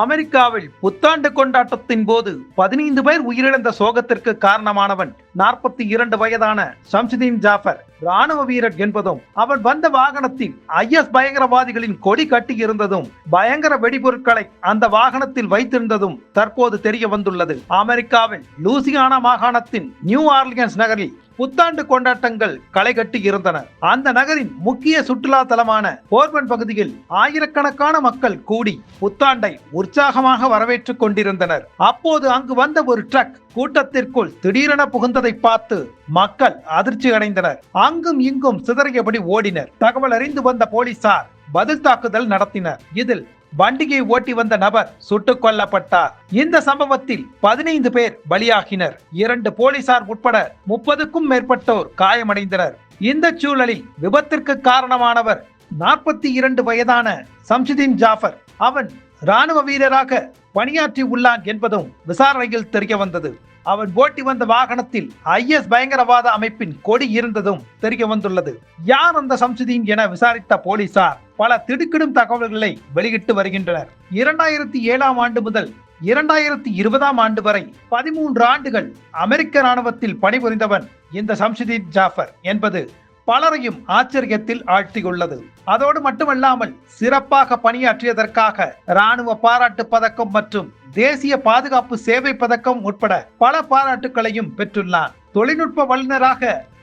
அமெரிக்காவில் புத்தாண்டு கொண்டாட்டத்தின் போது பதினைந்து பேர் உயிரிழந்த சோகத்திற்கு காரணமானவன் நாற்பத்தி இரண்டு வயதான சம்சுதீன் ஜாஃபர். ராணுவ வீரர் என்பதும் அவன் வந்த வாகனத்தில் ஐஎஸ் பயங்கரவாதிகளின் கொடி கட்டி இருந்ததும் பயங்கர வெடிபொருட்களை அந்த வாகனத்தில் வைத்திருந்ததும் தற்போது தெரிய வந்துள்ளது. அமெரிக்காவில் லூசியானா மாகாணத்தின் நியூ ஆர்லியன்ஸ் நகரில் புத்தாண்டு கொண்டாட்டங்கள் களை கட்டி இருந்தன. அந்த நகரின் முக்கிய சுற்றுலா தலமான போர்பன் பகுதியில் ஆயிரக்கணக்கான மக்கள் கூடி புத்தாண்டை உற்சாகமாக வரவேற்றுக் கொண்டிருந்தனர். அப்போது அங்கு வந்த ஒரு ட்ரக் கூட்டத்திற்குள் திடீரென புகுந்ததை பார்த்து மக்கள் அதிர்ச்சி அடைந்தனர். அங்கும் இங்கும் சிதறியபடி ஓடினர். தகவல் அறிந்து வந்த போலீசார் பதில் தாக்குதல் நடத்தினர். இதில் வண்டியை ஓட்டி வந்த நபர் சுட்டுக் கொல்லப்பட்டார். இந்த சம்பவத்தில் பதினைந்து பேர் பலியாகினர். இரண்டு போலீசார் உட்பட முப்பதுக்கும் மேற்பட்டோர் காயமடைந்தனர். இந்த சூழலில் விபத்திற்கு காரணமானவர் நாற்பத்தி இரண்டு வயதான சம்சுதீன் ஜாஃபர். அவன் ராணுவ வீரராக பணியாற்றி உள்ளான் என்பதும் விசாரணையில் தெரிய வந்தது. அவன் ஓட்டி வந்த வாகனத்தில் ஐஎஸ் பயங்கரவாத அமைப்பின் கொடி இருந்ததும் தெரிய வந்துள்ளது. யார் அந்த சம்சுதீன் என விசாரித்த போலீசார் பல திடுக்கிடும் தகவல்களை வெளியிட்டு வருகின்றனர். இரண்டாயிரத்தி ஏழாம் ஆண்டு முதல் இரண்டாயிரத்தி இருபதாம் ஆண்டு வரை பதிமூன்று ஆண்டுகள் அமெரிக்க ராணுவத்தில் பணிபுரிந்தவன் இந்த சம்சுதீன் ஜாஃபர் என்பது பலரையும் ஆச்சரியத்தில் ஆழ்த்தியுள்ளது. அதோடு மட்டுமல்லாமல் சிறப்பாக பணியாற்றியதற்காக ராணுவ பாராட்டு பதக்கம் மற்றும் தேசிய பாதுகாப்பு சேவை பதக்கம் உட்பட பல பாராட்டுகளையும் பெற்றுள்ளார். தொழில்நுட்ப வல்லுநராக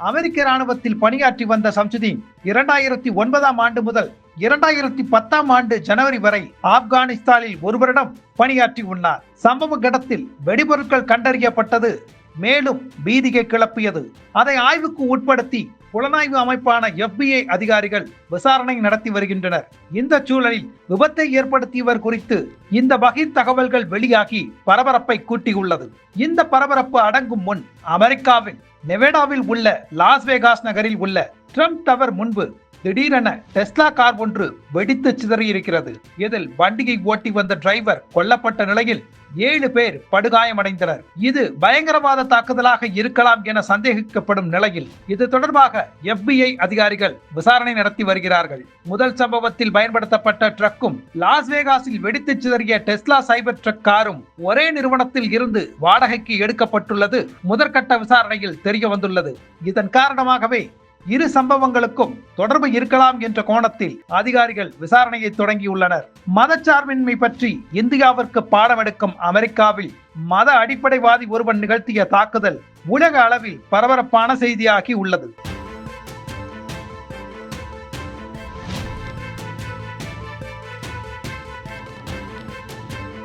அமெரிக்க ராணுவத்தில் பணியாற்றி வந்த சம்சுதீன் இரண்டாயிரத்தி ஒன்பதாம் ஆண்டு முதல் இரண்டாயிரத்தி பத்தாம் ஆண்டு ஜனவரி வரை ஆப்கானிஸ்தானில் ஒரு வருடம் பணியாற்றி உள்ளார். சம்பவ கடத்தில் வெடிபொருட்கள் கண்டறியப்பட்டது மேலும் பீதியை கிளப்பியது. அதை ஆய்வுக்கு உட்படுத்தி புலனாய்வு அமைப்பான எஃப்பிஐ அதிகாரிகள் விசாரணை நடத்தி வருகின்றனர். இந்த சூழலில் விபத்தை ஏற்படுத்தியவர் குறித்து இந்த வகை தகவல்கள் வெளியாகி பரபரப்பை கூட்டியுள்ளது. இந்த பரபரப்பு அடங்கும் முன் அமெரிக்காவின் நெவேடாவில் உள்ள லாஸ் வேகாஸ் நகரில் உள்ள ட்ரம்ப் டவர் முன்பு திடீரென டெஸ்லா கார் ஒன்று வெடித்து சிதறியிருக்கிறது இதில் வண்டியை ஓட்டி வந்த டிரைவர் கொல்லப்பட்ட நிலையில் ஏழு பேர் படுகாயமடைந்தனர். இது பயங்கரவாத தாக்குதலாக இருக்கலாம் என சந்தேகிக்கப்படும் நிலையில் இது தொடர்பாக எஃபிஐ அதிகாரிகள் விசாரணை நடத்தி வருகிறார்கள். முதல் சம்பவத்தில் பயன்படுத்தப்பட்ட ட்ரக்கும் லாஸ் வேகாஸில் வெடித்து சிதறிய டெஸ்லா சைபர் ட்ரக் காரும் ஒரே நிறுவனத்தில் இருந்து வாடகைக்கு எடுக்கப்பட்டுள்ளது. முதற்கட்ட விசாரணையில் தெரிய வந்துள்ளது இதன் காரணமாகவே இரு சம்பவங்களுக்கும் தொடர்பு இருக்கலாம் என்ற கோணத்தில் அதிகாரிகள் விசாரணையை தொடங்கியுள்ளனர். மதச்சார்பின்மை பற்றி இந்தியாவிற்கு பாடம் எடுக்கும் அமெரிக்காவில் மத அடிப்படைவாதி ஒருவன் நிகழ்த்திய தாக்குதல் உலக அளவில் பரபரப்பான செய்தியாகி உள்ளது.